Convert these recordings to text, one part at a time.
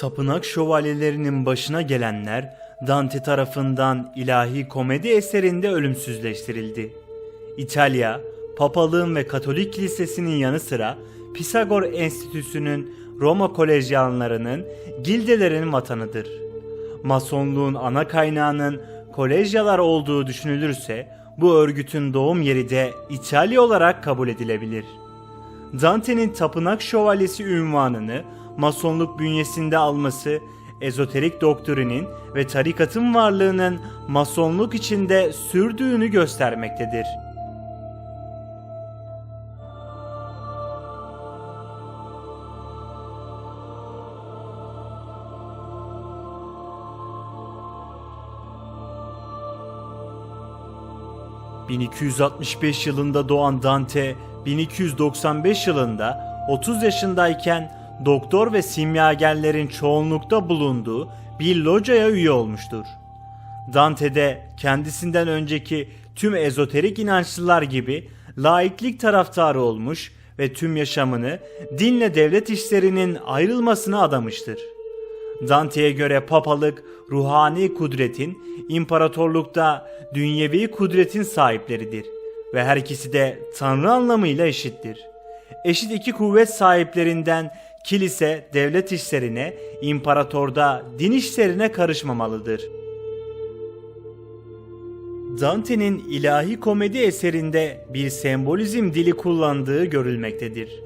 Tapınak şövalyelerinin başına gelenler Dante tarafından ilahi komedi eserinde ölümsüzleştirildi. İtalya, papalığın ve Katolik kilisesinin yanı sıra Pisagor Enstitüsü'nün Roma kolejyanlarının gildelerin vatanıdır. Masonluğun ana kaynağının kolejyalar olduğu düşünülürse bu örgütün doğum yeri de İtalya olarak kabul edilebilir. Dante'nin tapınak şövalyesi ünvanını masonluk bünyesinde alması ezoterik doktrinin ve tarikatın varlığının masonluk içinde sürdüğünü göstermektedir. ...1265 yılında doğan Dante, 1295 yılında 30 yaşındayken doktor ve simyagerlerin çoğunlukta bulunduğu bir locaya üye olmuştur. Dante de kendisinden önceki tüm ezoterik inançlılar gibi laiklik taraftarı olmuş ve tüm yaşamını dinle devlet işlerinin ayrılmasına adamıştır. Dante'ye göre papalık ruhani kudretin, imparatorlukta dünyevi kudretin sahipleridir ve her ikisi de tanrı anlamıyla eşittir. Eşit iki kuvvet sahiplerinden kilise devlet işlerine, imparatorda din işlerine karışmamalıdır. Dante'nin ilahi komedi eserinde bir sembolizm dili kullandığı görülmektedir.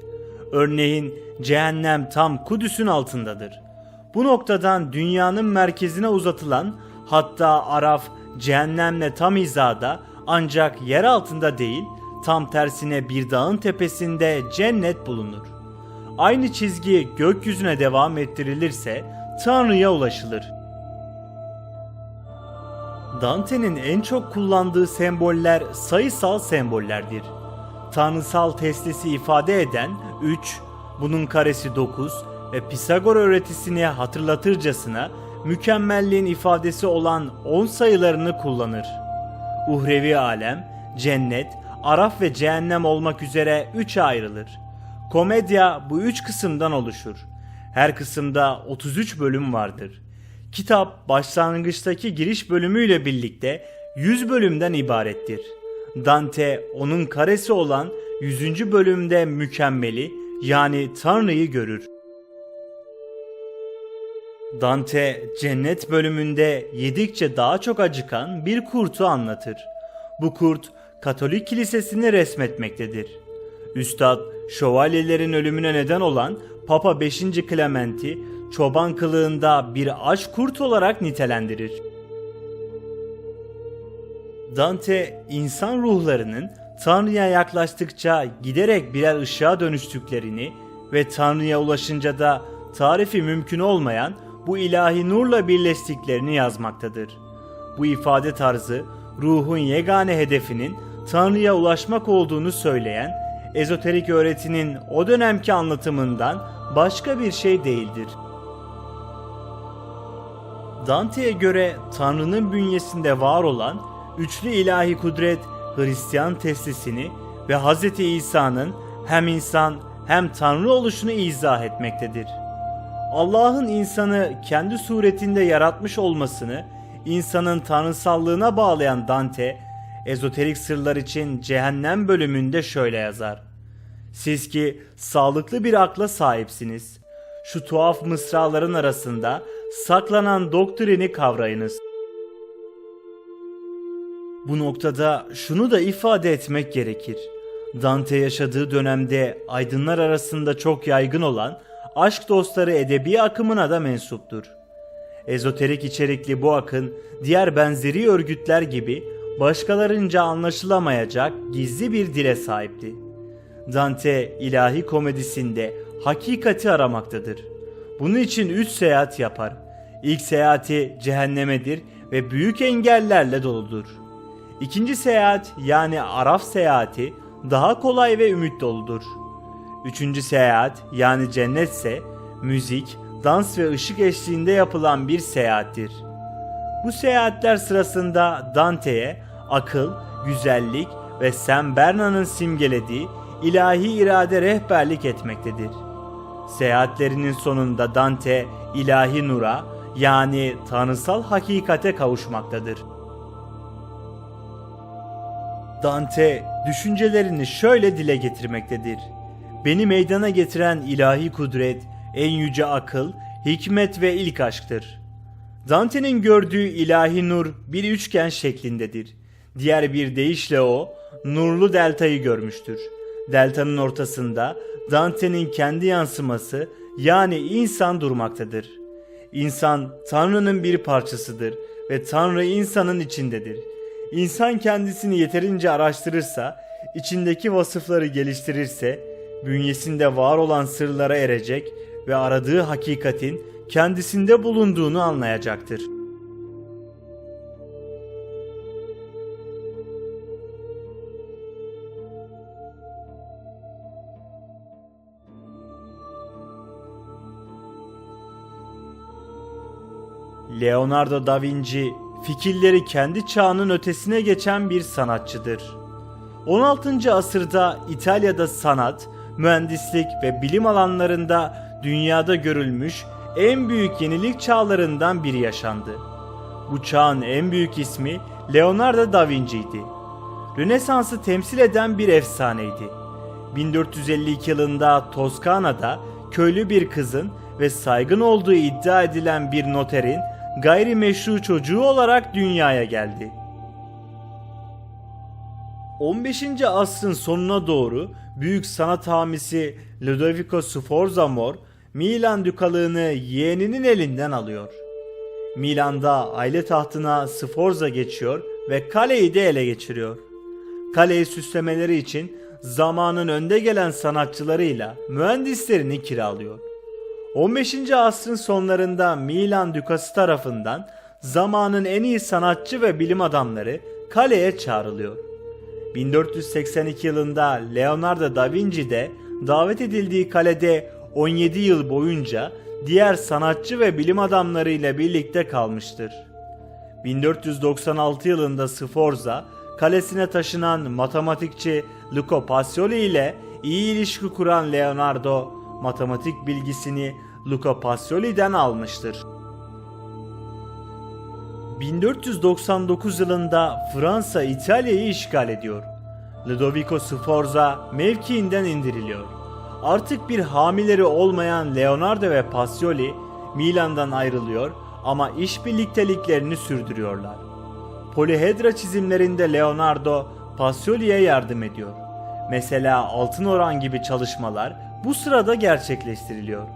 Örneğin cehennem tam Kudüs'ün altındadır. Bu noktadan dünyanın merkezine uzatılan hatta Araf cehennemle tam hizada ancak yer altında değil tam tersine bir dağın tepesinde cennet bulunur. Aynı çizgi gökyüzüne devam ettirilirse Tanrı'ya ulaşılır. Dante'nin en çok kullandığı semboller sayısal sembollerdir. Tanrısal teslisi ifade eden 3, bunun karesi 9 ve Pisagor öğretisini hatırlatırcasına mükemmelliğin ifadesi olan 10 sayılarını kullanır. Uhrevi alem, cennet, araf ve cehennem olmak üzere 3'e ayrılır. Komedya bu üç kısımdan oluşur. Her kısımda 33 bölüm vardır. Kitap başlangıçtaki giriş bölümüyle birlikte 100 bölümden ibarettir. Dante onun karesi olan 100. bölümde mükemmeli yani Tanrı'yı görür. Dante cennet bölümünde yedikçe daha çok acıkan bir kurtu anlatır. Bu kurt Katolik kilisesini resmetmektedir. Üstad şövalyelerin ölümüne neden olan Papa 5. Clement'i çoban kılığında bir aç kurt olarak nitelendirir. Dante insan ruhlarının Tanrı'ya yaklaştıkça giderek birer ışığa dönüştüklerini ve Tanrı'ya ulaşınca da tarifi mümkün olmayan bu ilahi nurla birleştiklerini yazmaktadır. Bu ifade tarzı ruhun yegane hedefinin Tanrı'ya ulaşmak olduğunu söyleyen ezoterik öğretinin o dönemki anlatımından başka bir şey değildir. Dante'ye göre Tanrı'nın bünyesinde var olan üçlü ilahi kudret Hristiyan teslisini ve Hz. İsa'nın hem insan hem Tanrı oluşunu izah etmektedir. Allah'ın insanı kendi suretinde yaratmış olmasını insanın tanrısallığına bağlayan Dante, ezoterik sırlar için cehennem bölümünde şöyle yazar. Siz ki sağlıklı bir akla sahipsiniz. Şu tuhaf mısraların arasında saklanan doktrini kavrayınız. Bu noktada şunu da ifade etmek gerekir. Dante yaşadığı dönemde aydınlar arasında çok yaygın olan aşk dostları edebi akımına da mensuptur. Ezoterik içerikli bu akın diğer benzeri örgütler gibi başkalarınca anlaşılamayacak gizli bir dile sahipti. Dante ilahi komedisinde hakikati aramaktadır. Bunun için üç seyahat yapar. İlk seyahati cehennemedir ve büyük engellerle doludur. İkinci seyahat yani Araf seyahati daha kolay ve ümit doludur. Üçüncü seyahat yani cennetse müzik, dans ve ışık eşliğinde yapılan bir seyahattir. Bu seyahatler sırasında Dante'ye akıl, güzellik ve Sam Berna'nın simgelediği ilahi irade rehberlik etmektedir. Seyahatlerinin sonunda Dante ilahi nura yani tanrısal hakikate kavuşmaktadır. Dante düşüncelerini şöyle dile getirmektedir. Beni meydana getiren ilahi kudret, en yüce akıl, hikmet ve ilk aşktır. Dante'nin gördüğü ilahi nur bir üçgen şeklindedir. Diğer bir deyişle o, nurlu deltayı görmüştür. Deltanın ortasında Dante'nin kendi yansıması yani insan durmaktadır. İnsan Tanrı'nın bir parçasıdır ve Tanrı insanın içindedir. İnsan kendisini yeterince araştırırsa, içindeki vasıfları geliştirirse, bünyesinde var olan sırlara erecek ve aradığı hakikatin kendisinde bulunduğunu anlayacaktır. Leonardo da Vinci fikirleri kendi çağının ötesine geçen bir sanatçıdır. 16. asırda İtalya'da sanat, mühendislik ve bilim alanlarında dünyada görülmüş en büyük yenilik çağlarından biri yaşandı. Bu çağın en büyük ismi Leonardo da Vinci'ydi. Rönesans'ı temsil eden bir efsaneydi. 1452 yılında Toskana'da köylü bir kızın ve saygın olduğu iddia edilen bir noterin gayrimeşru çocuğu olarak dünyaya geldi. 15. asrın sonuna doğru büyük sanat hamisi Ludovico Sforza Mor Milan dükalığını yeğeninin elinden alıyor. Milan'da aile tahtına Sforza geçiyor ve kaleyi de ele geçiriyor. Kaleyi süslemeleri için zamanın önde gelen sanatçılarıyla mühendislerini kiralıyor. 15. asrın sonlarında Milan Dükası tarafından zamanın en iyi sanatçı ve bilim adamları kaleye çağrılıyor. 1482 yılında Leonardo da Vinci de davet edildiği kalede 17 yıl boyunca diğer sanatçı ve bilim adamları ile birlikte kalmıştır. 1496 yılında Sforza kalesine taşınan matematikçi Luca Pacioli ile iyi ilişki kuran Leonardo matematik bilgisini Luca Pacioli'den almıştır. 1499 yılında Fransa İtalya'yı işgal ediyor. Ludovico Sforza mevkiinden indiriliyor. Artık bir hamileri olmayan Leonardo ve Pacioli Milan'dan ayrılıyor ama iş birlikteliklerini sürdürüyorlar. Polihedra çizimlerinde Leonardo Pacioli'ye yardım ediyor. Mesela altın oran gibi çalışmalar bu sırada gerçekleştiriliyor.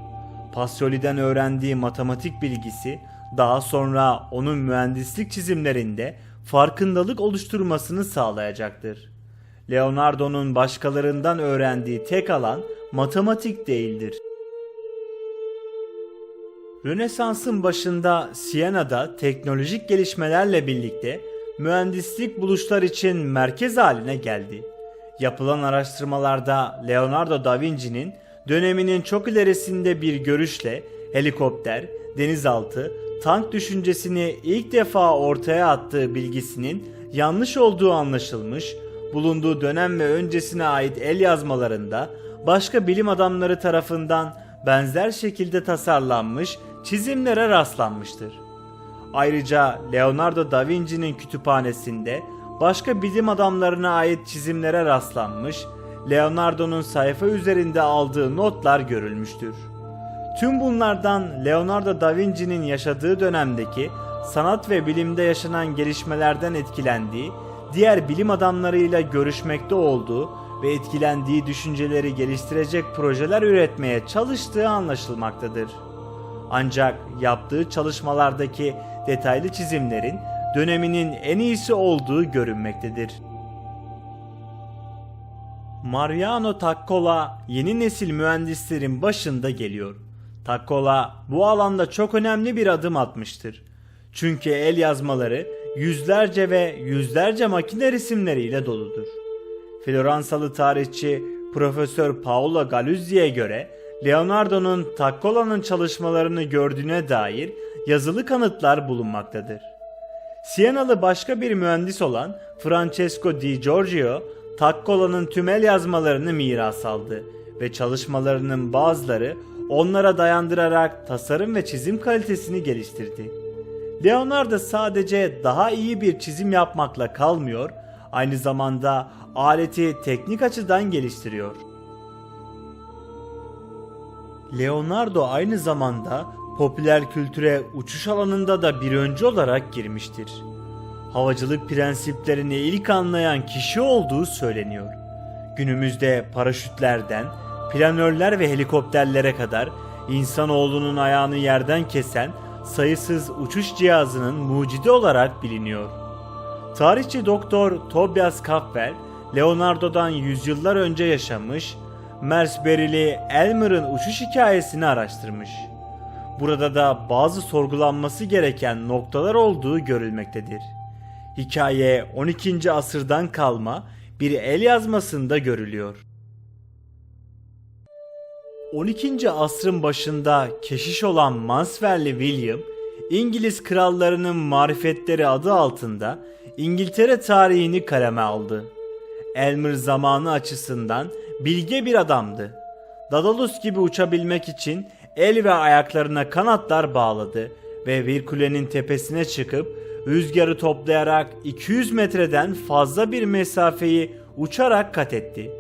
Pacioli'den öğrendiği matematik bilgisi daha sonra onun mühendislik çizimlerinde farkındalık oluşturmasını sağlayacaktır. Leonardo'nun başkalarından öğrendiği tek alan matematik değildir. Rönesans'ın başında Siena'da teknolojik gelişmelerle birlikte mühendislik buluşlar için merkez haline geldi. Yapılan araştırmalarda Leonardo da Vinci'nin döneminin çok ilerisinde bir görüşle helikopter, denizaltı, tank düşüncesini ilk defa ortaya attığı bilgisinin yanlış olduğu anlaşılmış, bulunduğu dönem ve öncesine ait el yazmalarında başka bilim adamları tarafından benzer şekilde tasarlanmış çizimlere rastlanmıştır. Ayrıca Leonardo da Vinci'nin kütüphanesinde başka bilim adamlarına ait çizimlere rastlanmış, Leonardo'nun sayfa üzerinde aldığı notlar görülmüştür. Tüm bunlardan Leonardo da Vinci'nin yaşadığı dönemdeki sanat ve bilimde yaşanan gelişmelerden etkilendiği, diğer bilim adamlarıyla görüşmekte olduğu ve etkilendiği düşünceleri geliştirecek projeler üretmeye çalıştığı anlaşılmaktadır. Ancak yaptığı çalışmalardaki detaylı çizimlerin döneminin en iyisi olduğu görünmektedir. Mariano Taccola yeni nesil mühendislerin başında geliyor. Taccola bu alanda çok önemli bir adım atmıştır. Çünkü el yazmaları yüzlerce ve yüzlerce makine resimleriyle doludur. Floransalı tarihçi Profesör Paolo Galuzzi'ye göre Leonardo'nun Taccola'nın çalışmalarını gördüğüne dair yazılı kanıtlar bulunmaktadır. Sienalı başka bir mühendis olan Francesco di Giorgio, Taccola'nın tüm el yazmalarını miras aldı ve çalışmalarının bazıları onlara dayandırarak tasarım ve çizim kalitesini geliştirdi. Leonardo sadece daha iyi bir çizim yapmakla kalmıyor, aynı zamanda aleti teknik açıdan geliştiriyor. Leonardo aynı zamanda popüler kültüre uçuş alanında da bir öncü olarak girmiştir. Havacılık prensiplerini ilk anlayan kişi olduğu söyleniyor. Günümüzde paraşütlerden, planörler ve helikopterlere kadar insanoğlunun ayağını yerden kesen sayısız uçuş cihazının mucidi olarak biliniyor. Tarihçi doktor Tobias Kappel, Leonardo'dan yüzyıllar önce yaşamış, Mersberili Elmer'ın uçuş hikayesini araştırmış. Burada da bazı sorgulanması gereken noktalar olduğu görülmektedir. Hikaye 12. asırdan kalma bir el yazmasında görülüyor. 12. asrın başında keşiş olan Mansfeld'li William, İngiliz krallarının marifetleri adı altında İngiltere tarihini kaleme aldı. Elmer zamanı açısından bilge bir adamdı. Daedalus gibi uçabilmek için el ve ayaklarına kanatlar bağladı ve bir kulenin tepesine çıkıp rüzgarı toplayarak 200 metreden fazla bir mesafeyi uçarak kat etti.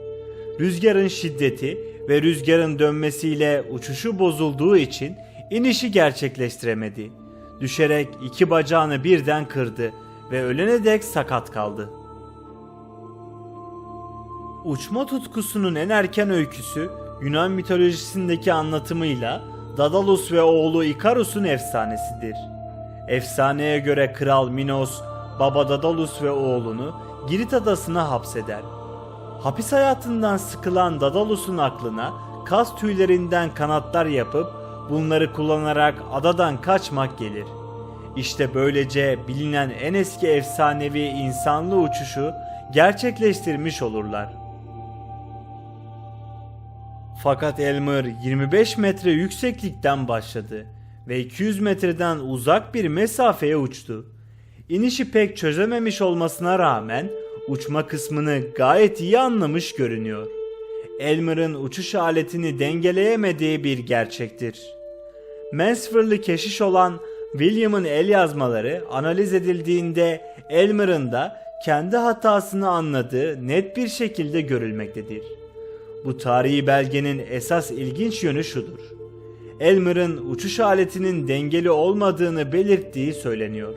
Rüzgarın şiddeti ve rüzgarın dönmesiyle uçuşu bozulduğu için inişi gerçekleştiremedi. Düşerek iki bacağını birden kırdı ve ölene dek sakat kaldı. Uçma tutkusunun en erken öyküsü Yunan mitolojisindeki anlatımıyla Daedalus ve oğlu Ikarus'un efsanesidir. Efsaneye göre Kral Minos, baba Daedalus ve oğlunu Girit adasına hapseder. Hapis hayatından sıkılan Daedalus'un aklına kas tüylerinden kanatlar yapıp bunları kullanarak adadan kaçmak gelir. İşte böylece bilinen en eski efsanevi insanlı uçuşu gerçekleştirmiş olurlar. Fakat Elmer 25 metre yükseklikten başladı ve 200 metreden uzak bir mesafeye uçtu. İnişi pek çözememiş olmasına rağmen uçma kısmını gayet iyi anlamış görünüyor. Elmer'ın uçuş aletini dengeleyemediği bir gerçektir. Mansfield'lı keşiş olan William'ın el yazmaları analiz edildiğinde Elmer'ın da kendi hatasını anladığı net bir şekilde görülmektedir. Bu tarihi belgenin esas ilginç yönü şudur. Elmer'ın uçuş aletinin dengeli olmadığını belirttiği söyleniyor.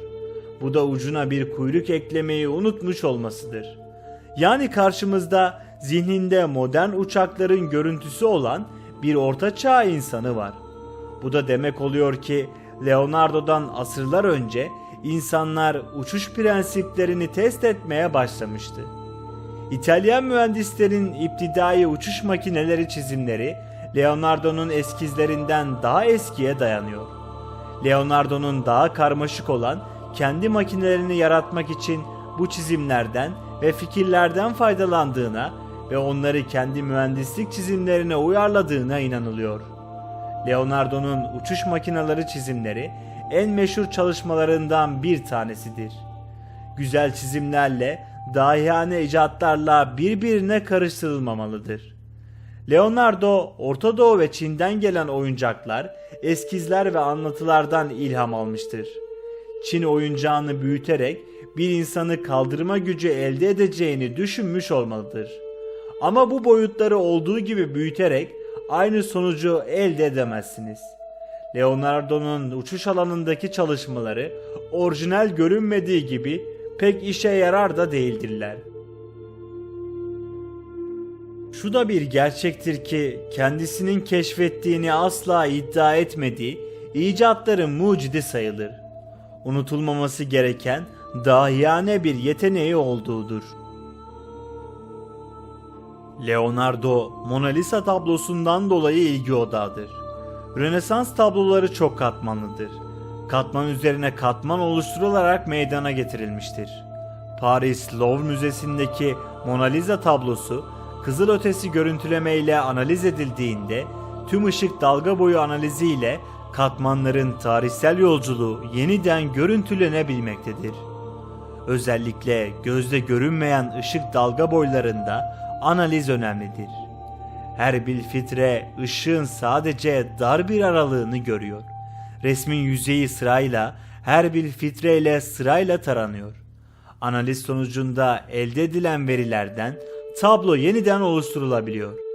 Bu da ucuna bir kuyruk eklemeyi unutmuş olmasıdır. Yani karşımızda zihninde modern uçakların görüntüsü olan bir ortaçağ insanı var. Bu da demek oluyor ki Leonardo'dan asırlar önce insanlar uçuş prensiplerini test etmeye başlamıştı. İtalyan mühendislerin iptidai uçuş makineleri çizimleri Leonardo'nun eskizlerinden daha eskiye dayanıyor. Leonardo'nun daha karmaşık olan kendi makinelerini yaratmak için bu çizimlerden ve fikirlerden faydalandığına ve onları kendi mühendislik çizimlerine uyarladığına inanılıyor. Leonardo'nun uçuş makineleri çizimleri en meşhur çalışmalarından bir tanesidir. Güzel çizimlerle dahiyane icatlarla birbirine karıştırılmamalıdır. Leonardo, Orta Doğu ve Çin'den gelen oyuncaklar, eskizler ve anlatılardan ilham almıştır. Çin oyuncağını büyüterek bir insanı kaldırma gücü elde edeceğini düşünmüş olmalıdır. Ama bu boyutları olduğu gibi büyüterek aynı sonucu elde edemezsiniz. Leonardo'nun uçuş alanındaki çalışmaları orijinal görünmediği gibi pek işe yarar da değildirler. Şu da bir gerçektir ki kendisinin keşfettiğini asla iddia etmediği icatların mucidi sayılır. Unutulmaması gereken dahiyane bir yeteneği olduğudur. Leonardo Mona Lisa tablosundan dolayı ilgi odağıdır. Rönesans tabloları çok katmanlıdır. Katman üzerine katman oluşturularak meydana getirilmiştir. Paris Louvre Müzesi'ndeki Mona Lisa tablosu kızılötesi görüntüleme ile analiz edildiğinde tüm ışık dalga boyu analizi ile katmanların tarihsel yolculuğu yeniden görüntülenebilmektedir. Özellikle gözde görünmeyen ışık dalga boylarında analiz önemlidir. Her bir filtre ışığın sadece dar bir aralığını görüyor. Resmin yüzeyi sırayla her bir filtreyle sırayla taranıyor. Analiz sonucunda elde edilen verilerden tablo yeniden oluşturulabiliyor.